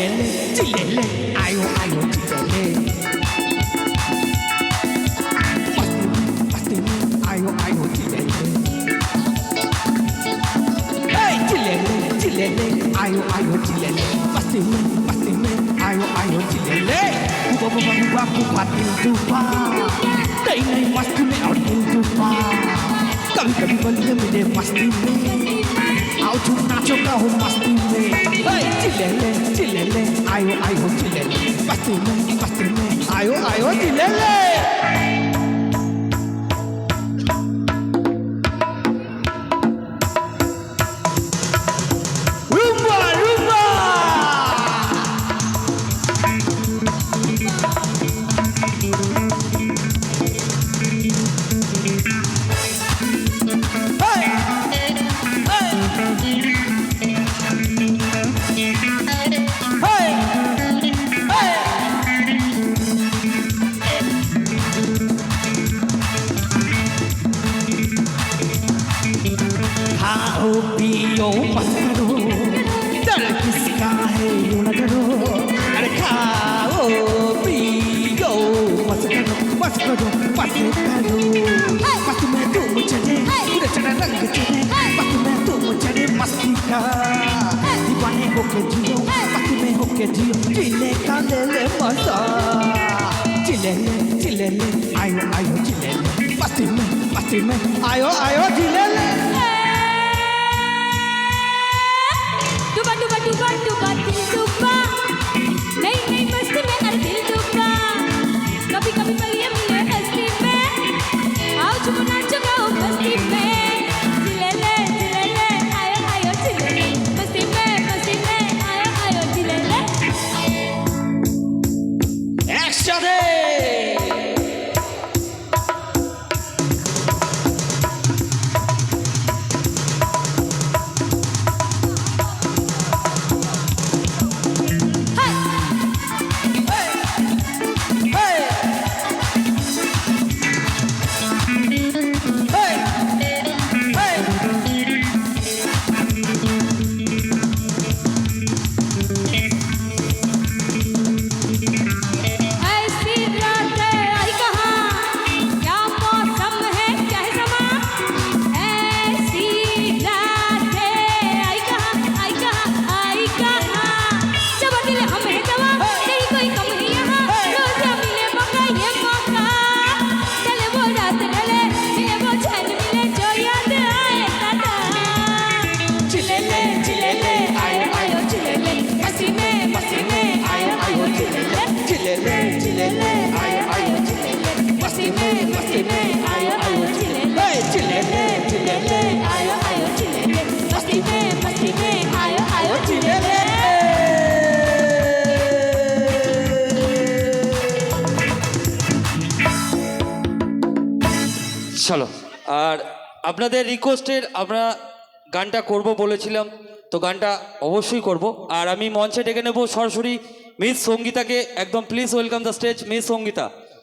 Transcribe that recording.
tilele, tilele, ayo, ayo, tilele. Patini, patini, ayo, ayo, tilele. Hey, tilele, tilele, ayo, ayo, tilele. Patini, patini, ayo, ayo, tilele. Uba, uba, uba, uba, tildupa. Day night mast mein aur tildupa. Kabhi kabhi bande mile masti mein. आओ तुम नाचो का हो मस्ती में चिल्ले चिल्ले आयो आयो चिल्ले मस्ती में मस्ती में आयो आयो चिल्ले করো আরে খাও পিও পাস করো পাস করো পাস করো পাস মে তুম চলে পুরে চড়া রঙ চলে পাস মে তুম চলে মস্তি কা দিবানে হোকে জিও পাস মে হোকে জিও। চিলে কাঁদেলে মজা চিলেলে চিলেলে আয়ো আয়ো চিলেলে পাস মে পাস মে আয়ো আয়ো চিলেলে চলো, আর আপনাদের রিকোয়েস্টের আমরা গানটা করব বলেছিলাম, তো গানটা অবশ্যই করব। আর আমি মঞ্চে ডেকে নেব সরাসরি মিস সঙ্গীতাকে একদম please welcome the stage miss Sangeeta